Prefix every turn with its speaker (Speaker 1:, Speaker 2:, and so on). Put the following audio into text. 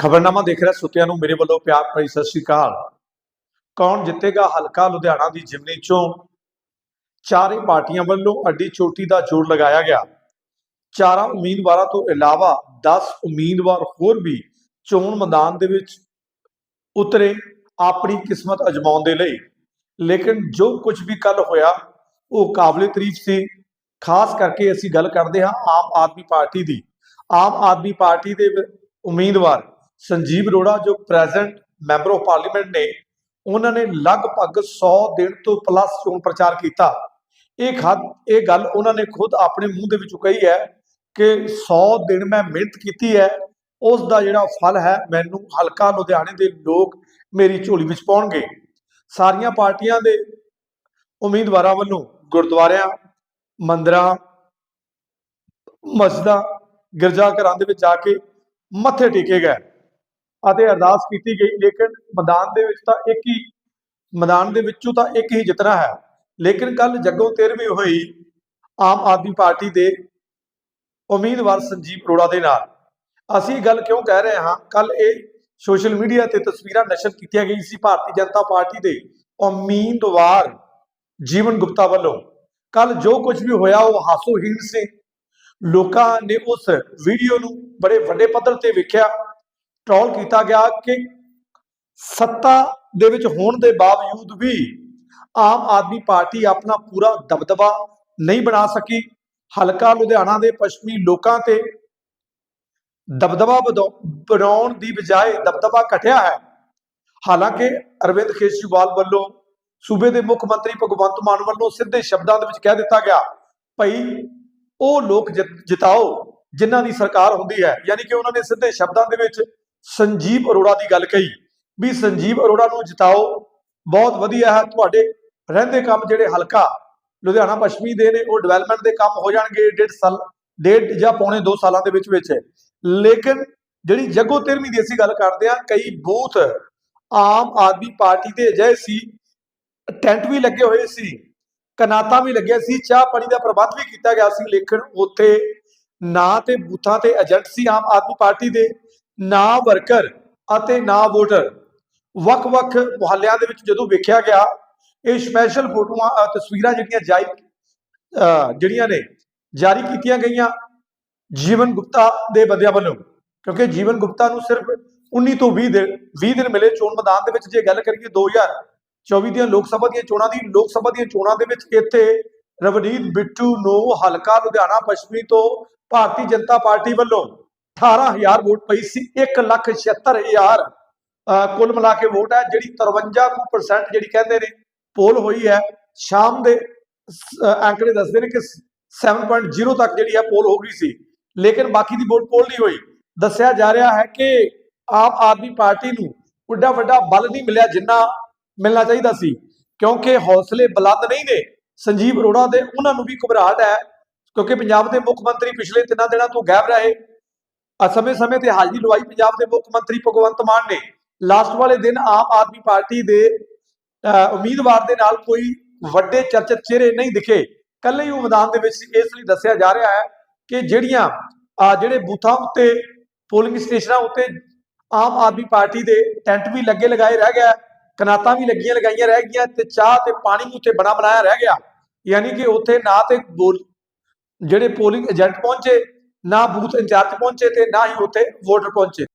Speaker 1: ਖਬਰਨਾਮਾ ਦੇਖ ਰਿਹਾ ਸੁਤਿਆਂ ਨੂੰ ਮੇਰੇ ਵੱਲੋਂ ਪਿਆਰ ਭਰੀ ਸਤਿ ਸ਼੍ਰੀ ਅਕਾਲ। ਕੌਣ ਜਿੱਤੇਗਾ ਹਲਕਾ ਲੁਧਿਆਣਾ ਦੀ ਜਿਮਨੀ ਚੋਂ ਚਾਰੇ ਪਾਰਟੀਆਂ ਵੱਲੋਂ ਅੱਡੀ ਚੋਟੀ ਦਾ ਜੋੜ ਲਗਾਇਆ ਗਿਆ। ਚਾਰਾਂ ਉਮੀਦਵਾਰਾਂ ਤੋਂ ਇਲਾਵਾ 10 ਉਮੀਦਵਾਰ ਹੋਰ ਵੀ ਚੋਣ ਮੈਦਾਨ ਦੇ ਵਿੱਚ ਉਤਰੇ ਆਪਣੀ ਕਿਸਮਤ ਅਜਮਾਉਣ ਦੇ ਲਈ। ਲੇਕਿਨ ਜੋ ਕੁਝ ਵੀ ਕੱਲ ਹੋਇਆ, ਉਹ ਕਾਬਲੇ ਤਾਰੀਫ ਸੀ। ਖਾਸ ਕਰਕੇ ਅਸੀਂ ਗੱਲ ਕਰਦੇ ਹਾਂ ਆਮ ਆਦਮੀ ਪਾਰਟੀ ਦੀ। ਆਮ ਆਦਮੀ ਪਾਰਟੀ ਦੇ ਉਮੀਦਵਾਰ ਸੰਜੀਵ ਅਰੋੜਾ, ਜੋ ਪ੍ਰੈਜ਼ੈਂਟ ਮੈਂਬਰ ਆਫ ਪਾਰਲੀਮੈਂਟ ਨੇ, ਉਹਨਾਂ ਨੇ ਲਗਭਗ 100 ਦਿਨ ਤੋਂ ਪਲੱਸ ਚੋਣ ਪ੍ਰਚਾਰ ਕੀਤਾ। ਇਹ ਖਦ, ਇਹ ਗੱਲ ਉਹਨਾਂ ਨੇ ਖੁਦ ਆਪਣੇ ਮੂੰਹ ਦੇ ਵਿੱਚੋਂ ਕਹੀ ਹੈ ਕਿ 100 ਦਿਨ ਮੈਂ ਮਿਹਨਤ ਕੀਤੀ ਹੈ, ਉਸ ਦਾ ਜਿਹੜਾ ਫਲ ਹੈ, ਮੈਨੂੰ ਹਲਕਾ ਲੁਧਿਆਣੇ ਦੇ ਲੋਕ ਮੇਰੀ ਝੋਲੀ ਵਿੱਚ ਪਾਉਣਗੇ। ਸਾਰੀਆਂ ਪਾਰਟੀਆਂ ਦੇ ਉਮੀਦਵਾਰਾਂ ਵੱਲੋਂ ਗੁਰਦੁਆਰਿਆਂ, ਮੰਦਰਾਂ, ਮਸਜਿਦਾਂ ਗਿਰਜਾ ਘਰਾਂ ਦੇ ਵਿੱਚ ਜਾ ਕੇ ਮੱਥੇ ਟੇਕੇ ਗਏ। ਅਤੇ ਅਰਦਾਸ ਕੀਤੀ ਗਈ, ਲੇਕਿਨ ਮੈਦਾਨ ਦੇ ਵਿੱਚ ਤਾਂ ਇੱਕ ਹੀ, ਮੈਦਾਨ ਦੇ ਵਿੱਚੋਂ ਤਾਂ ਇੱਕ ਹੀ ਜਿੱਤਣਾ ਹੈ। ਲੇਕਿਨ ਕੱਲ ਜੱਗੋਂ 13ਵੀਂ ਹੋਈ ਆਮ ਆਦਮੀ ਪਾਰਟੀ ਦੇ ਉਮੀਦਵਾਰ ਸੰਜੀਵ ਅਰੋੜਾ ਦੇ ਨਾਲ। ਅਸੀਂ ਗੱਲ ਕਿਉਂ ਕਹਿ ਰਹੇ ਹਾਂ? ਕੱਲ ਇਹ ਸੋਸ਼ਲ ਮੀਡੀਆ ਤੇ ਤਸਵੀਰਾਂ ਨਸ਼ਰ ਕੀਤੀਆਂ ਗਈ ਸੀ ਭਾਰਤੀ ਜਨਤਾ ਪਾਰਟੀ ਦੇ ਉਮੀਦਵਾਰ ਜੀਵਨ ਗੁਪਤਾ ਵੱਲੋਂ। ਕੱਲ ਜੋ ਕੁਝ ਵੀ ਹੋਇਆ, ਉਹ ਹਾਸੋਹੀਣ ਸੀ। ਲੋਕਾਂ ਨੇ ਉਸ ਵੀਡੀਓ ਨੂੰ ਬੜੇ ਵੱਡੇ ਪੱਧਰ ਤੇ ਵੇਖਿਆ। ਟ੍ਰੋਲ ਕੀਤਾ ਗਿਆ ਕਿ ਸੱਤਾ ਦੇ ਵਿੱਚ ਹੋਣ ਦੇ ਬਾਵਜੂਦ ਵੀ ਆਮ ਆਦਮੀ ਪਾਰਟੀ ਆਪਣਾ ਪੂਰਾ ਦਬਦਬਾ ਨਹੀਂ ਬਣਾ ਸਕੀ। ਹਲਕਾ ਲੁਧਿਆਣਾ ਦੇ ਪੱਛਮੀ ਲੋਕਾਂ ਤੇ ਦਬਦਬਾ ਬਣਾਉਣ ਦੀ ਬਜਾਏ ਦਬਦਬਾ ਘਟਿਆ ਹੈ। ਹਾਲਾਂਕਿ ਅਰਵਿੰਦ ਕੇਜਰੀਵਾਲ ਵੱਲੋਂ ਸੂਬੇ ਦੇ ਮੁੱਖ ਮੰਤਰੀ ਭਗਵੰਤ ਮਾਨ ਵੱਲੋਂ ਸਿੱਧੇ ਸ਼ਬਦਾਂ ਦੇ ਵਿੱਚ ਕਹਿ ਦਿੱਤਾ ਗਿਆ, ਭਈ ਉਹ ਲੋਕ ਜਿਤਾਓ, ਜਿਨ੍ਹਾਂ ਦੀ ਸਰਕਾਰ ਹੁੰਦੀ ਹੈ। ਯਾਨੀ ਕਿ ਉਹਨਾਂ ਨੇ ਸਿੱਧੇ ਸ਼ਬਦਾਂ ਦੇ ਵਿੱਚ ਸੰਜੀਵ ਅਰੋੜਾ ਦੀ ਗੱਲ ਕਹੀ ਵੀ ਸੰਜੀਵ ਅਰੋੜਾ ਨੂੰ ਜਿਤਾਓ, ਬਹੁਤ ਵਧੀਆ ਹੈ, ਤੁਹਾਡੇ ਰਹਿੰਦੇ ਕੰਮ ਜਿਹੜੇ ਹਲਕਾ ਲੁਧਿਆਣਾ ਪੱਛਮੀ ਦੇ ਨੇ, ਉਹ ਡਿਵੈਲਪਮੈਂਟ ਦੇ ਕੰਮ ਹੋ ਜਾਣਗੇ ਡੇਢ ਸਾਲ, ਡੇਢ ਜਾਂ ਪੌਣੇ 2 ਸਾਲਾਂ ਦੇ ਵਿੱਚ ਵਿੱਚ। ਲੇਕਿਨ ਜਿਹੜੀ ਜੱਗੋ 13ਵੀਂ ਦੀ ਅਸੀਂ ਗੱਲ ਕਰਦੇ ਆ ਕਈ ਬੂਥ ਆਮ ਆਦਮੀ ਪਾਰਟੀ ਦੇ ਅਜਿਹੇ ਸੀ, ਟੈਂਟ ਵੀ ਲੱਗੇ ਹੋਏ ਸੀ, ਕਨਾਤਾਂ ਵੀ ਲੱਗਿਆ ਸੀ, ਚਾਹ ਪਾਣੀ ਦਾ ਪ੍ਰਬੰਧ ਵੀ ਕੀਤਾ ਗਿਆ ਸੀ, ਲੇਕਿਨ ਉੱਥੇ ਨਾ ਤੇ ਬੂਥਾਂ ਤੇ ਏਜੰਟ ਸੀ ਆਮ ਆਦਮੀ ਪਾਰਟੀ ਦੇ ਨਾ ਵਰਕਰ ਅਤੇ ਨਾ ਵੋਟਰ ਵੱਖ-ਵੱਖ ਮੁਹੱਲਿਆਂ ਦੇ ਵਿੱਚ ਜਦੋਂ ਵੇਖਿਆ ਗਿਆ, ਇਹ ਸਪੈਸ਼ਲ ਫੋਟੋਆਂ ਤਸਵੀਰਾਂ ਜਿਹੜੀਆਂ ਜਾਰੀ ਜਿਹੜੀਆਂ ਨੇ, ਜਾਰੀ ਕੀਤੀਆਂ ਗਈਆਂ ਜੀਵਨ ਗੁਪਤਾ ਦੇ ਬੰਦਿਆਂ ਵੱਲੋਂ। ਕਿਉਂਕਿ ਜੀਵਨ ਗੁਪਤਾ ਨੂੰ ਸਿਰਫ 19 ਤੋਂ 20 ਦਿਨ 20 ਦਿਨ ਮਿਲੇ ਚੋਣ ਮੈਦਾਨ ਦੇ ਵਿੱਚ। ਜੇ ਗੱਲ ਕਰੀਏ 2024 ਦੀਆਂ ਲੋਕ ਸਭਾ ਦੀਆਂ ਚੋਣਾਂ ਦੀ, ਲੋਕ ਸਭਾ ਦੀਆਂ ਚੋਣਾਂ ਦੇ ਵਿੱਚ ਇੱਥੇ ਰਵਨੀਤ ਬਿੱਟੂ ਨੂੰ ਹਲਕਾ ਲੁਧਿਆਣਾ ਪੱਛਮੀ ਤੋਂ ਭਾਰਤੀ ਜਨਤਾ ਪਾਰਟੀ ਵੱਲੋਂ 18000 ਵੋਟ ਪਈ ਸੀ 176000 ਅਹ ਕੁੱਲ ਮਿਲਾ ਕੇ ਵੋਟ ਹੈ, ਜਿਹੜੀ 53% ਜਿਹੜੀ ਕਹਿੰਦੇ ਨੇ, ਪੋਲ ਹੋਈ ਹੈ। ਸ਼ਾਮ ਦੇ ਅੰਕੜੇ ਦੱਸਦੇ ਨੇ ਕਿ 7.0 ਤੱਕ ਜਿਹੜੀ ਹੈ ਪੋਲ ਹੋ ਗਈ ਸੀ, ਲੇਕਿਨ ਬਾਕੀ ਦੀ ਵੋਟ ਪੋਲ ਨਹੀਂ ਹੋਈ। ਦੱਸਿਆ ਜਾ ਰਿਹਾ ਹੈ ਕਿ ਆਮ ਆਦਮੀ ਪਾਰਟੀ ਨੂੰ ਉੱਡਾ ਵੱਡਾ ਬਲ ਨਹੀਂ ਮਿਲਿਆ ਜਿੰਨਾ ਮਿਲਣਾ ਚਾਹੀਦਾ ਸੀ, ਕਿਉਂਕਿ ਹੌਸਲੇ ਬੁਲੰਦ ਨਹੀਂ ਨੇ ਸੰਜੀਵ ਅਰੋੜਾ ਦੇ, ਉਹਨਾਂ ਨੂੰ ਵੀ ਘਬਰਾਹਟ ਹੈ, ਕਿਉਂਕਿ ਪੰਜਾਬ ਦੇ ਮੁੱਖ ਮੰਤਰੀ ਪਿਛਲੇ ਤਿੰਨਾਂ ਦਿਨਾਂ ਤੋਂ ਗਾਇਬ ਰਹੇ। ਸਮੇਂ-ਸਮੇਂ ਤੇ ਹਾਜ਼ਰੀ ਲਵਾਈ ਪੰਜਾਬ ਦੇ ਮੁੱਖ ਮੰਤਰੀ ਭਗਵੰਤ ਮਾਨ ਨੇ। ਲਾਸਟ ਵਾਲੇ ਦਿਨ ਆਮ ਆਦਮੀ ਪਾਰਟੀ ਦੇ ਉਮੀਦਵਾਰ ਦੇ ਨਾਲ ਕੋਈ ਵੱਡੇ ਚਰਚਿਤ ਚਿਹਰੇ ਨਹੀਂ ਦਿਖੇ। ਕੱਲੇ ਹੀ ਉਹ ਮੈਦਾਨ ਦੇ ਵਿੱਚ ਇਸ ਲਈ ਦੱਸਿਆ ਜਾ ਰਿਹਾ ਹੈ ਕਿ ਜਿਹੜੀਆਂ ਜਿਹੜੇ ਬੂਥਾਂ ਉੱਤੇ ਪੋਲਿੰਗ ਸਟੇਸ਼ਨਾਂ ਉੱਤੇ ਆਮ ਆਦਮੀ ਪਾਰਟੀ ਦੇ ਟੈਂਟ ਵੀ ਲੱਗੇ ਲਗਾਏ ਰਹਿ ਗਿਆ ਕਨਾਤਾਂ ਵੀ ਲੱਗੀਆਂ ਲਗਾਈਆਂ ਰਹਿ ਗਈਆਂ ਤੇ ਚਾਹ ਤੇ ਪਾਣੀ ਵੀ ਉੱਥੇ ਬਣਾ ਬਣਾਇਆ ਰਹਿ ਗਿਆ। ਯਾਨੀ ਕਿ ਉੱਥੇ ਨਾ ਤੇ ਬੋਲ- ਜਿਹੜੇ ਪੋਲਿੰਗ ਏਜੰਟ ਪਹੁੰਚੇ ਨਾ ਬੂਥ ਇੰਚਾਰਜ ਪਹੁੰਚੇ ਤੇ ਨਾ ਹੀ ਉੱਥੇ ਵੋਟਰ ਪਹੁੰਚੇ।